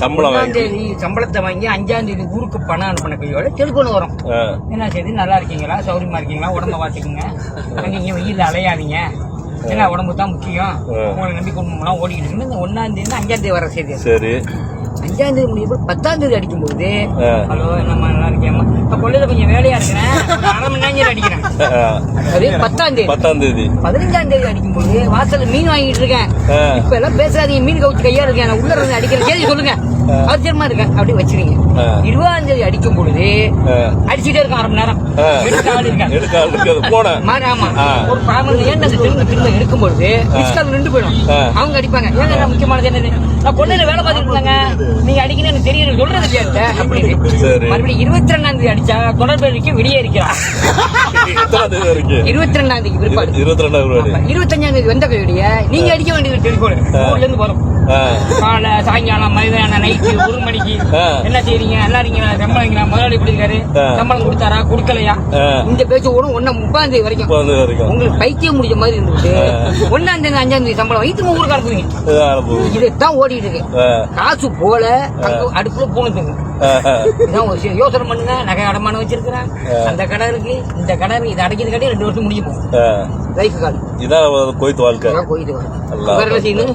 சம்பளம் தேதி சம்பளத்தை வாங்கி அஞ்சாம் தேதி ஊருக்கு பணம் அனுப்பின கையோட டெலிஃபோன் வரும். என்ன செய்தி நல்லா இருக்கீங்களா? சௌரியமா இருக்கீங்களா? உடம்ப பார்த்துக்குங்க. அங்க இங்க வெயில்ல அலையாதீங்க. ஏன்னா உடம்பு தான் முக்கியம். உங்களை நம்பி குடும்பம்லாம் ஓடிக்கிட்டு இருக்குன்னு இந்த ஒன்னாம் தேதி அஞ்சாம் தேதி வர செய்தி. சரி. அஞ்சாம் தேதி முடியும் போது பத்தாம் தேதி அடிக்கும்போது ஆ, ஹலோ என்னம்மா நல்லா இருக்கேம்மா. இப்ப கொள்ளையில கொஞ்சம் வேலையா இருக்கிறேன். அரை மணி நேரம் அடிக்கிறேன். அது பத்தாம் தேதி. பத்தாம் தேதி. பதினஞ்சாம் தேதி அடிக்கும்போது வாசல்ல மீன் வாங்கிட்டு இருக்கேன். இப்ப எல்லாம் பேசாதீங்க மீன் கவுச்சு கையா இருக்கேன். நான் உள்ள இருந்து அடிக்கிறேன் கேள்வி சொல்லுங்க. அவசியமா இருக்கேன் அப்படி வச்சிருங்க. இருபதாம் தேதி அடிக்கும் பொழுது அடிச்சுட்டே இருக்கான் அரை மணி நேரம். எடுக்க ஆள் இருக்கான் ஆமா. ஒரு பாமன் ஏன் அந்த திரும்ப திரும்ப எடுக்கும் பொழுது மிஸ்கால் நின்று போயிடும். அவங்க அடிப்பாங்க. ஏங்க நான் முக்கியமானது என்னது? நான் கொள்ளையில வேலை பார்த்துட்டு இருந்தாங்க. நீங்க அடிக்கணும் எனக்கு தெரியும் சொல்றது இல்லையா அப்படின்னு. சரி. மறுபடியும் இருபத்தி ரெண்டாம் தேதி அடிச்சா தொடர்பு வெளியே இருக்கிறான் எத்தனாம் தேதி வரைக்கும்? இருபத்தி ரெண்டாம் தேதி பிற்பாடு. இருபத்தி ரெண்டாம் ரூபாய் இருபத்தஞ்சாம் தேதி வந்த கையுடைய நீங்க அடிக்க வேண்டியது ஊர்ல இருந்து வரும். ஆ, காலை சாயங்காலம் மதியானம் நைட்டு ஒரு மணிக்கு. என்ன செய்றீங்க? நல்லா இருக்கீங்களா சம்பளம் வைங்களா முதலாளி ஆ. சம்பளம் கொடுத்தாரா? கொடுக்கலையா. இந்த பேச்சு ஓடும் ஒன்னா முப்பாம் தேதி வரைக்கும். உங்களுக்கு பைத்தியம் முடிஞ்ச மாதிரி இருந்துட்டு ஒன்னாம் தேதி அஞ்சாம் தேதி சம்பளம் வைத்து ஊருக்கு அனுப்புவீங்க. இதுதான் ஓடிட்டு இருக்கு. காசு போல அடுப்புல விஷயம். யோசனை பண்ணுங்க. நகை அடமானம் வச்சிருக்கிறேன். அந்த கடை இருக்கு. இந்த கடை இருக்கு. இதை அடைக்கிறது காட்டி ரெண்டு வருஷம் முடிஞ்சு போகும். லைஃப் கால் இதான் கொய்த்து வாழ்க்கை. போயிட்டு வரும்